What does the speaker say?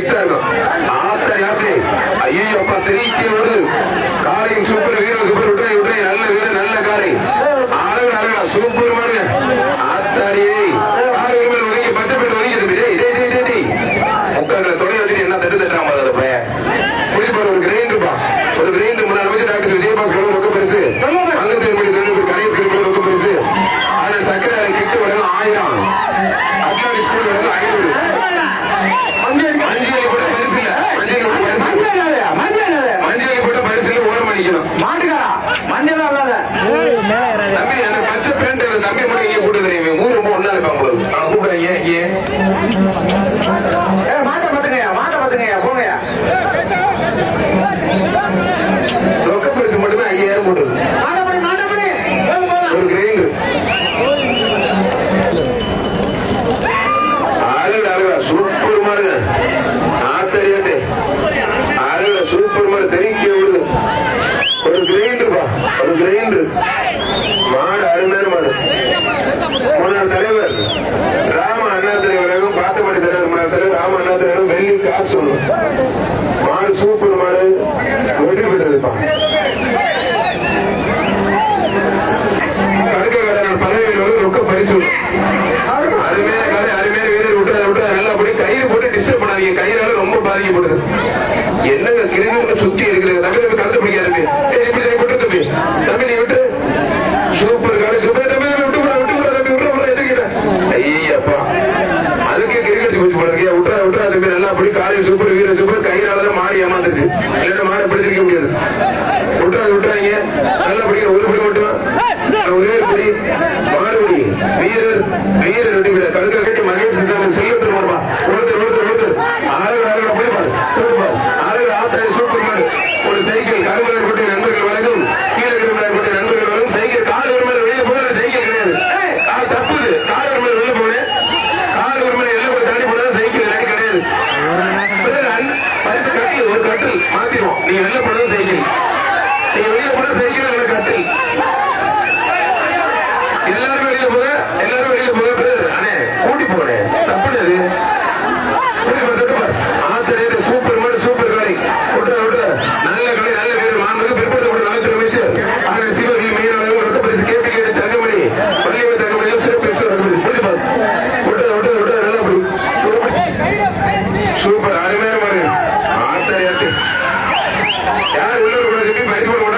Sixer ஆத்த யாத்திரை ஐயோ அப்பா ஒரு காலையும் சூப்பர் வீரர் சூப்பர் விட்டுரை விட்டுரை நல்ல வீரர் நல்ல காலை. அழகு அழகா சூப்பர் மாடுங்க ஆத்தாடியே காலை மேல் ஒதுங்கி பச்சை பேர் ஒதுங்கி டேய் டேய் டேய் டேய் டேய். தொலை வச்சுட்டு என்ன தட்டு தட்டுறான் பாரு பையன். குடிப்பார் ஒரு கிரைண்டர் ஒரு கிரைண்டர் முன்னாடி வச்சு டாக்டர் விஜயபாஸ்கர் ரொம்ப பெருசு. அங்கத்தில் கூப்பிடுறேன் ஏன் ஏன் ரொக்க பரிசு மட்டுமே ஐயாயிரம் போட்டுருக்கு. ஒரு கிரைண்டர் அழகு அழகா சூப்பர் மாடுங்க ஆத்தரியாட்டே அழகா சூப்பர் மாடு. தெரிக்க விடுது. ஒரு கிரைண்டர் பா ஒரு கிரைண்டர் மாடு அருமையான மாடு. முன்னாள் தலைவர். முன்னாள் வெள்ளி காசு மாடு சூப்பர் மாடு. வெடி பெற்றதுப்பா கடுக்கக்காரன் பதவியில் வந்து ரொக்க பரிசு அருமையான வீரர் விட்டு விட்டு நல்லா போய் கயிறு போட்டு டிஸ்டர்ப் பண்ணாதீங்க. கயிறால ரொம்ப பாதிக்கப்படுது. என்னங்க கிருமிகள் சுத்தி இருக்கிறது. தமிழ் கண்டுபிடிக்காதுமே கலந்து பிடிக்காது ஏய் இப்படி கை போட்டு தம்பி தம்பி நீ விட்டு சூப்பர் காலை சூப்பர் தம்பி தம்பி விட்டு போட விட்டு போட தம்பி விட்டு போட எதுக்கிட்ட ஐயப்பா அதுக்கே கிரிக்கெட் கொஞ்சம் போல இருக்கியா விட்டுறா விட்டுறா தம்பி காலையில் சூப்பர் வீரர் சூப்பர் கயிறால தான் மாறி ஏமாந்துச்சு இல்லைன்னா மாற பிடிச்சிருக்க முடியாது. விட்டுறாது விட்டுறாங்க நல்லா பிடிக்கிற ஒரு பிடி மட்டும். ஒரே பிடி. மாறுபடி வீரர் வீரர் வெட்டி கட்டி கட்டில் மாத்திடுவோம். நீங்க நல்ல போனது சைக்கிள் யார் உள்ள இருக்கு பரிசு